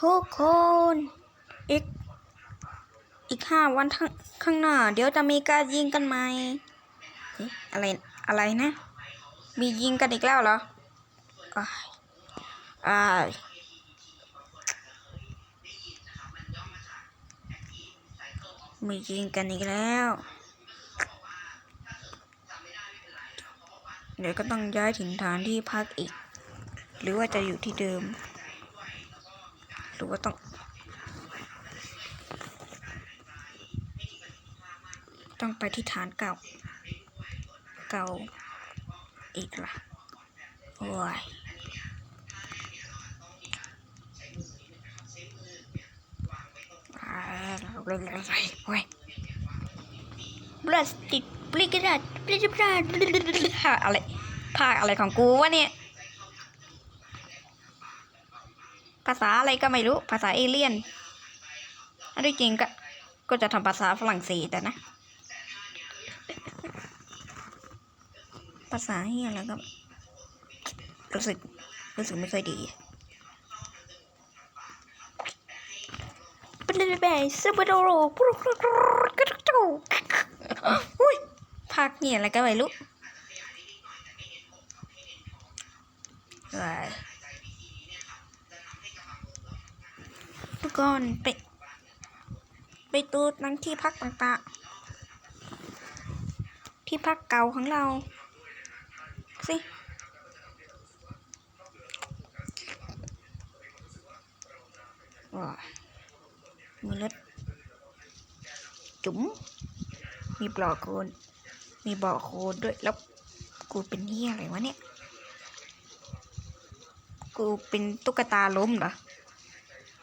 ทุกคน อีก อีกห้าวันข้างหน้า เดี๋ยวจะมีการยิงกันไหมอะไร อะไรนะ มียิงกันอีกแล้วเหรออ้าอ้ายมียิงกันอีกแล้ว เดี๋ยวก็ต้องย้ายถิ่นฐานที่พักอีก หรือว่าจะอยู่ที่เดิม รือว่าต้อง ต้องไปที่ฐานเก่า เก่าอีกล่ะโอ้ยอ่าเราเล่นอะไรโอ้ยบลัสติกปลิกระดาษปลิกระดาษอะไรภาคอะไรของกูวะเนี่ย ภาษาอะไรก็ไม่รู้ภาษาเอเลี่ยนอันที่จริงก็ก็จะทำภาษาฝรั่งเศสแต่นะ ภาษาเฮียอะไรก็ รู้สึกรู้สึกไม่ค่อยดีเป็นเลยแบบซูเปอร์โดโรปุ๊บปุ๊บปุ๊กระตุกกระตุกอุ้ยภาคเนี่ยอะไรก็ไม่รู้เกคนไป ไปตูดนั่งที่พักต่างๆ ที่พักเก่าของเรา สิว้ามีรถจุ๋มมีปลอกโคนมีบ่อโคนด้วยแล้วกูเป็นเหี้ยอะไรวะเนี่ย กูเป็นตุ๊กตาล้มเหรอ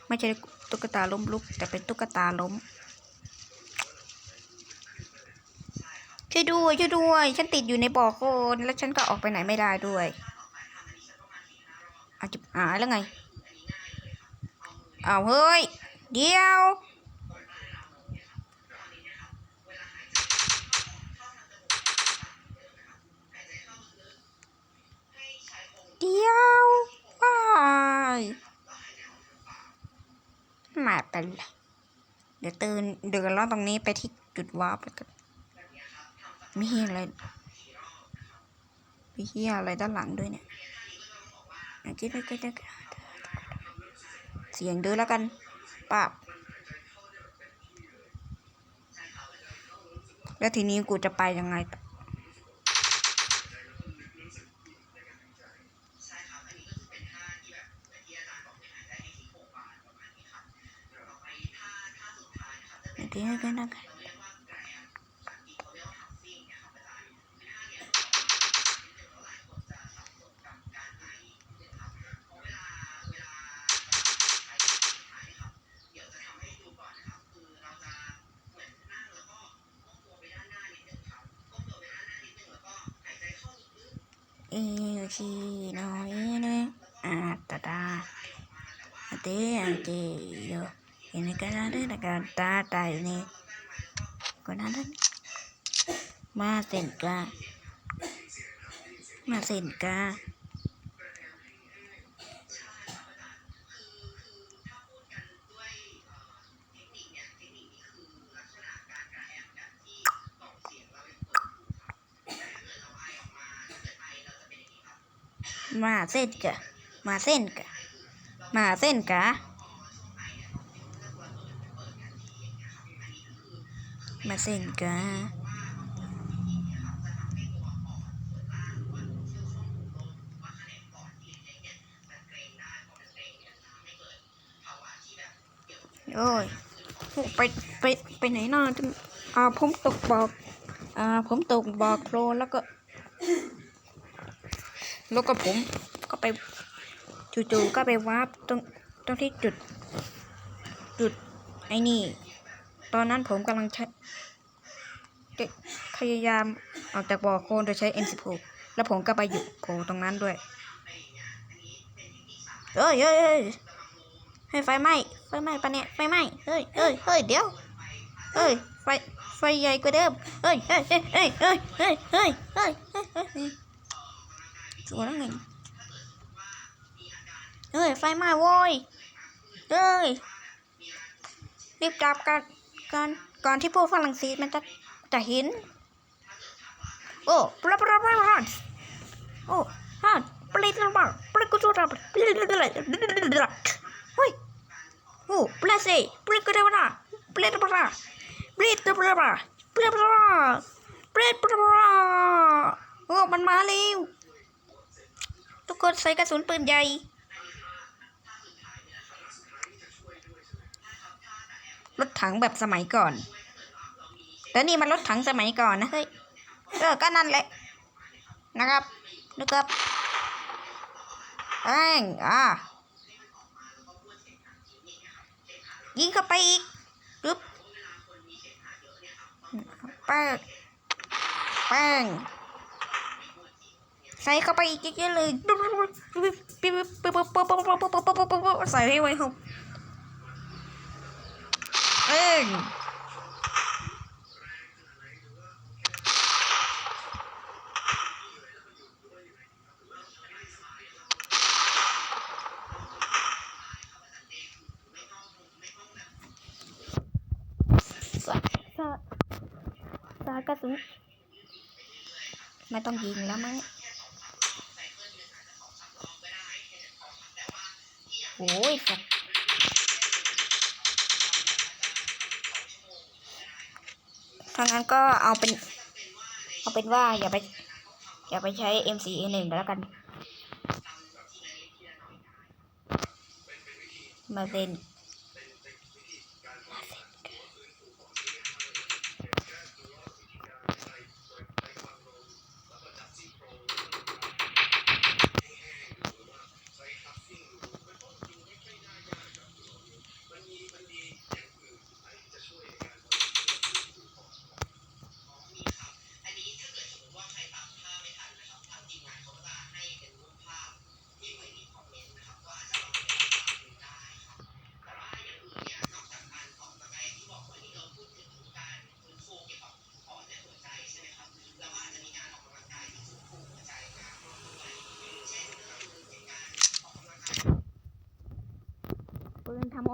ไม่ใช่ ตุ๊กตาล้มลุก แต่เป็นตุ๊กตาล้มช่วยด้วยช่วยด้วย ฉันติดอยู่ในบ่อโคลนแล้วฉันก็ออกไปไหนไม่ได้ด้วยอาจจะหายแล้วไงเอาเฮ้ย เดี๋ยว มาเป็นเดี๋ยวตื่นเดินล้อตรงนี้ไปที่จุดวาร์ปกันมีอะไรมีเฮียอะไรด้านหลังด้วยเนี่ยอะคิดไปคิดเสียงดินแล้วกันปับแล้วทีนี้กูจะไปยังไงต่อ Iya, kan, கொண்டாடுறக்கான் டாட்டாயினே கொண்டாடு มาเส้นกามาเส้นกามาเส้นกะมาเส้นกะมาเส้นกะ มาเส้นกะโอ้ยโอ้ไปไปไปไหนน่าจะอ่าผมตกบอกอ่าผมตกบอกโคลแล้วก็แล้วก็ผมก็ไปจู่ๆก็ไปวาร์ปตรงตรงที่จุด จุดไอ้นี่ ตอนนั้นผมกำลังใช้ พยายามออกจากบ่อโคลนโดยใช้ N16 แล้วผมก็ไปหยุดโผล่ตรงนั้นด้วย เอ้ยเอ้ยเอ้ยให้ไฟไหม้ ไฟไหม้ปะเนี่ย ไฟไหม้ เฮ้ยเฮ้ยเฮ้ยเดี๋ยว เฮ้ย ไฟ ไฟใหญ่กว่าเดิม เฮ้ยเฮ้ยเฮ้ยเฮ้ยเฮ้ยเฮ้ยเฮ้ยเฮ้ยเฮ้ยเฮ้ยเฮ้ยสวยแล้วไงเฮ้ย ไฟไหม้โว้ยเอ้ย รีบกลับกันก่อนก่อนที่พวกฝรั่งเศสมันจะจะเห็น โอ้ปลาปลาปลาฮันโอ้ฮันปลิดลงมาปลิดกูจะทำปลิดปลิดปลิดเฮ้ยโอ้ปลิดสิปลิดกูได้ปะนะปลิดปะนะปลิดปะนะปลิดปะนะปลิดปะนะโอ้มันมาแล้วทุกคนใส่กระสุนปืนใหญ่รถถังแบบสมัยก่อนแต่นี่มันรถถังสมัยก่อนนะเฮ้ย เออก็นั่นแหละนะครับนะครับแป้งอะยิงเข้าไปอีกปึ๊บแป้งแป้งใส่เข้าไปอีกเยอะๆเลยใส่ให้ไว้ครับเอ้งสาสาสากระสุนไม่ ต้องยิงแล้วมั้งโอ้ยสัตว์ถ้างั้นก็เอาเป็น เอาเป็นว่าอย่าไป อย่าไปใช้ M4A1 แล้วกันมาเซนปืน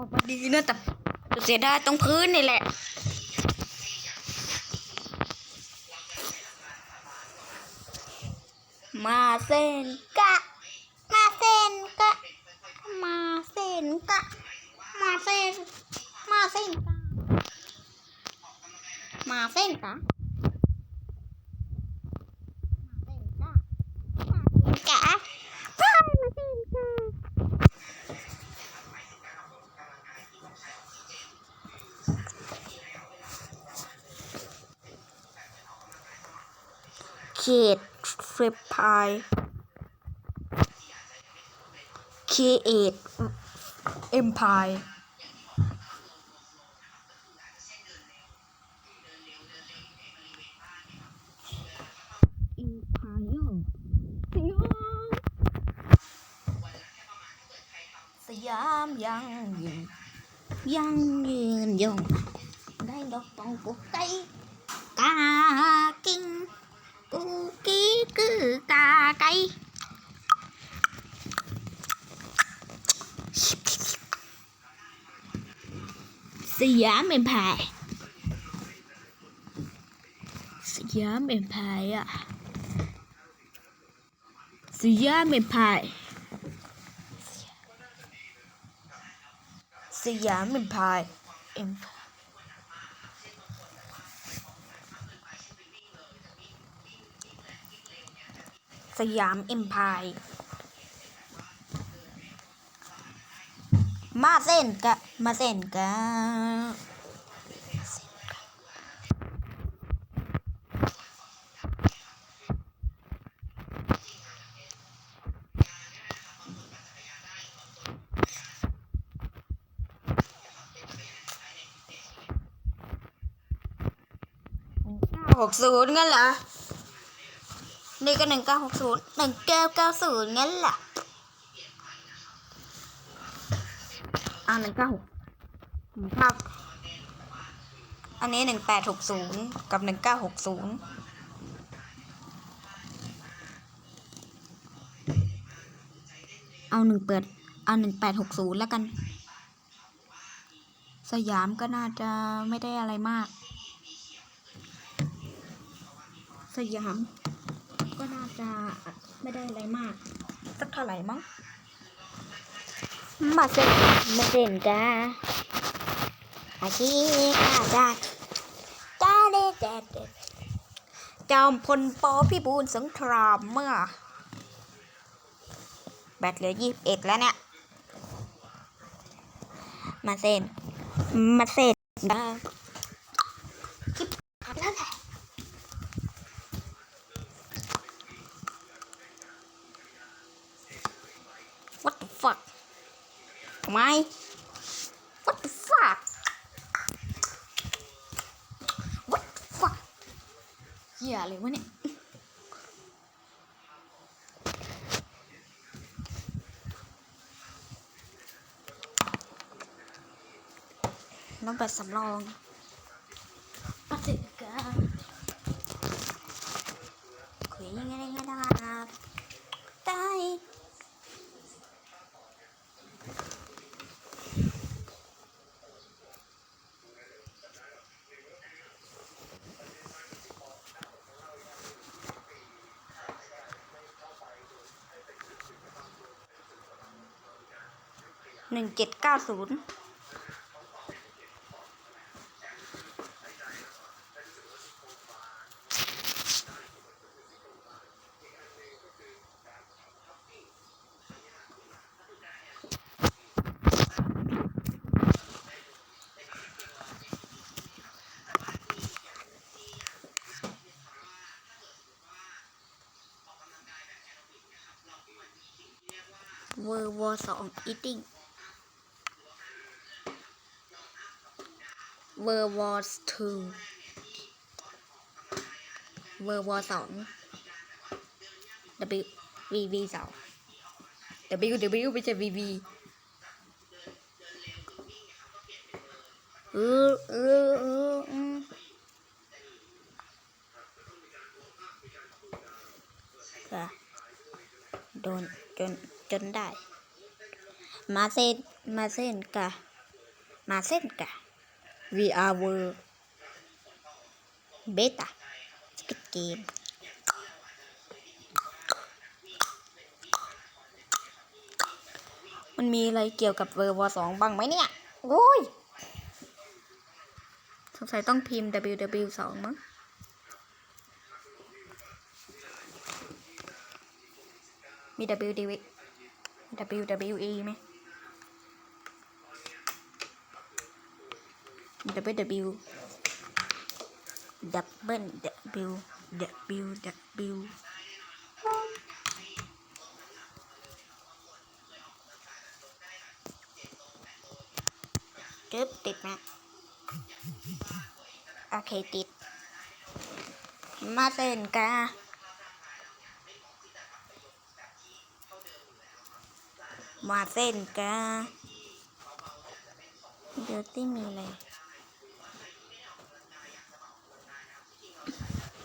ออกมาดีนะแต่เสียดายตรงพื้นนี่แหละมาเส้นกะ มาเส้นกะ มาเส้นกะ มาเส้น มาเส้นกะ มาเส้นกะ create flip pie create empire สยามยังยืนยังยืนยงได้ดอกตองกุ๊กไก่กา thử cà cay Siam Empire Siam Empire Siam Empire Siam Empire Empire สยามเอ็มพายมาเส้นกะมาเส้นกะหกศูนย์งั้นเหรอ นี่ก็หนึ่งเก้าหกศูนย์หนึ่งเก้าเก้าศูนย์งั้นแหละอ่าหนึ่งเก้าหกครับ อันนี้หนึ่งแปดหกศูนย์กับหนึ่งเก้าหกศูนย์เอาหนึ่งเปิด เอาหนึ่งแปดหกศูนย์แล้วกัน สยามก็น่าจะไม่ได้อะไรมาก สยาม ก็น่าจะไม่ได้อะไรมาก สักเท่าไหร่มั้ง มาเซ็นมาเซ็นกาอาชีพกาจ้าเดเดเดจอมพลปพิบูลสงครามเมื่อ แบตเหลือยี่สิบเอ็ดแล้วเนี่ย มาเซ็นมาเซ็นกาคลิปหายไปแล้วแหละ What the fuck ทำไม What the fuck What the fuck เหี้ยอะไรวะเนี่ยน้องแบบสำรอง มาเซ็นกา คุยยังไงก็ได้ได้ หนึ่งเจ็ดเก้าศูนย์เวอร์วอสองอีติ้ง World War Two World War สอง W V V สอง W W ไม่ใช่ V V เออเออเออค่ะโดนจนจนได้ มาเส้นมาเส้นกะ มาเส้นกะ VR World Beta Squid Game มันมีอะไรเกี่ยวกับเวอร์วอสองบ้างไหมเนี่ย โอ้ย สงสัยต้องพิมพ์ WW สองมั้งมี WDW WWE ไหม W double W W W จึ๊บติดนะ โอเคติด มาเส้นกามาเส้นกาเดี๋ยวที่มีอะไร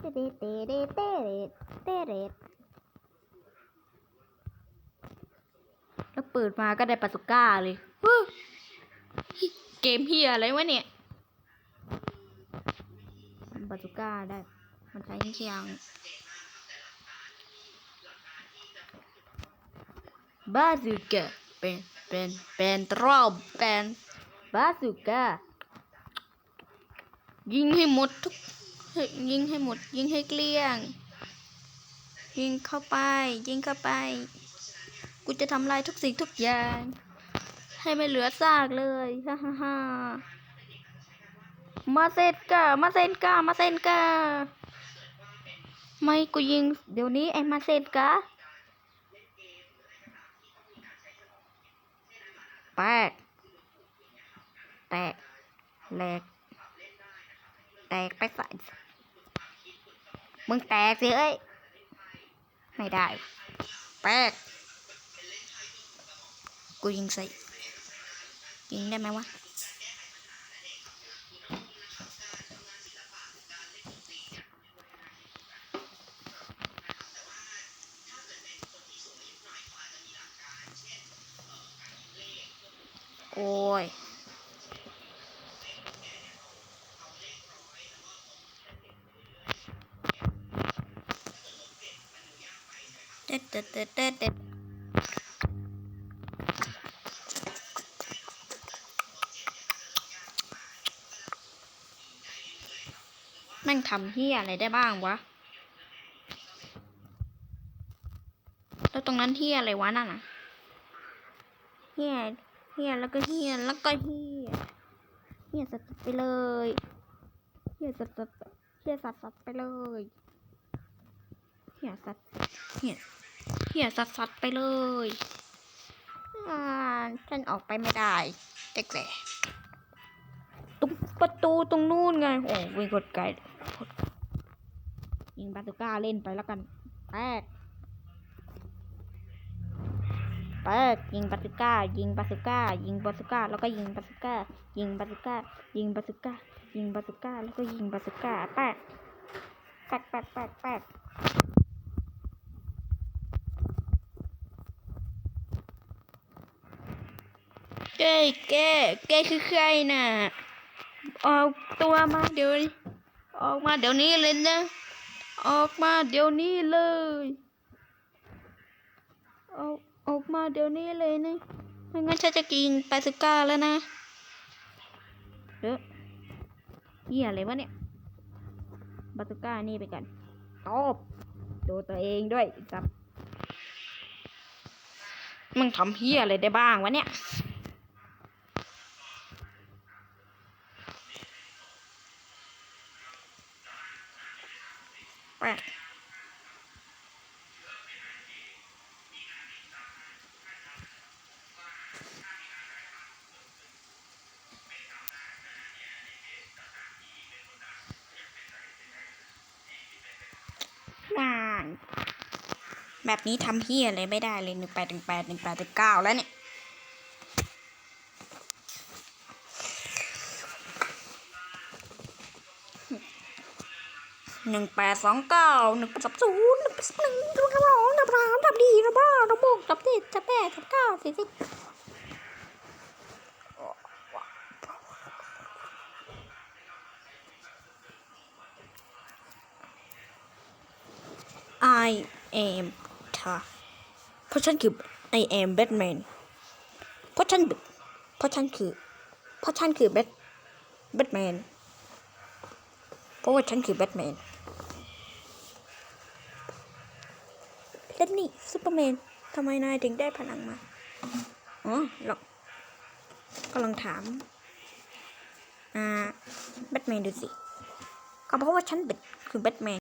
เตเรเตเรเตเรเตเรตแล้วเปิดมาก็ได้ปาสุก้าเลยเกมเฮียอะไรวะเนี่ยปาสุก้าได้ มันใช้เชียงบาซูก้าเป็นเป็นเป็นตรอบเป็นบาซูก้ายิงให้หมดทุก ยิงให้หมด ยิงให้เกลี้ยง ยิงเข้าไป ยิงเข้าไป กูจะทำลายทุกสิ่งทุกอย่าง ให้ไม่เหลือซากเลยฮ่าฮ่าฮ่ามาเซนกามาเซนกามาเซนกาไม่กูยิง เดี๋ยวนี้ไอ้มาเซนกาแตกแตกแหลกแตกไปใส่ มึงแตกสิเอ้ย ไม่ได้แตกกูยิงใส่ ยิงได้ไหมวะ โอ้ย เดเด็ดเด็ดเด็ดเด็ดแม่งทำเฮียอะไรได้บ้างวะ แล้วตรงนั้นเฮียอะไรวะนั่นน่ะเฮียเฮียแล้วก็เฮียแล้วก็เฮียเฮียสัตว์ไปเลยเฮียสัตว์สัตว์เฮียสัตว์สัตว์ไปเลยเฮียสัตว์เฮีย เฮียสัตว์สัตว์ไปเลยอ่าฉันออกไปไม่ได้เด็กแหละตรงประตูตรงนู้นไง โอ้วิ่งกดไกลยิงบาซูก้าเล่นไปแล้วกันแตกเปิดยิงบาสุก้า ยิงบาสุก้า ยิงบาสุก้า แล้วก็ยิงบาสุก้า ยิงบาสุก้า ยิงบาสุก้า ยิงบาสุก้า แล้วก็ยิงบาสุก้าแป๊กแป๊กแป๊กแป๊กแป๊ก ก้แกแกคือใครน่ะ ออกตัวมาเดี๋ยวนี้ออกมาเดี๋ยวนี้เลยนะ ออกมาเดี๋ยวนี้เลย ออกออกมาเดี๋ยวนี้เลยนะ ไม่งั้นฉันจะกินปาสก้าแล้วนะเด้อเฮียอะไรวะเนี่ยบาสก้านี่ไปกันตบดูตัวเองด้วยจับมึงทำเฮียอะไรได้บ้างวะเนี่ย แปะวานแบบนี้ทำเฮียอะไรไม่ได้เลยหนึ่งแปดหนึ่งแปดหนึ่งแปดหนึ่งเก้าแล้วเนี่ย หนึ่งแปดสองเก้าหนึ่งแปดสามศูนย์หนึ่งแปดหนึ่งหนึ่งสองหนึ่งสามสามดีนะบ้าระบบสับเจ็ดสับแปดสับเก้าสี่สิบ I am ค่ะเพราะฉันคือ I am Batman เพราะฉันเพราะฉันคือเพราะฉันคือ Bat Batman เพราะว่าฉันคือ Batman แล้ว เมนทำไมนายถึงได้พลังมา อ๋อหรอกก็ลองถาม อ่าแบทแมนดูสิ ก็เพราะว่าฉันเป็นคือแบทแมน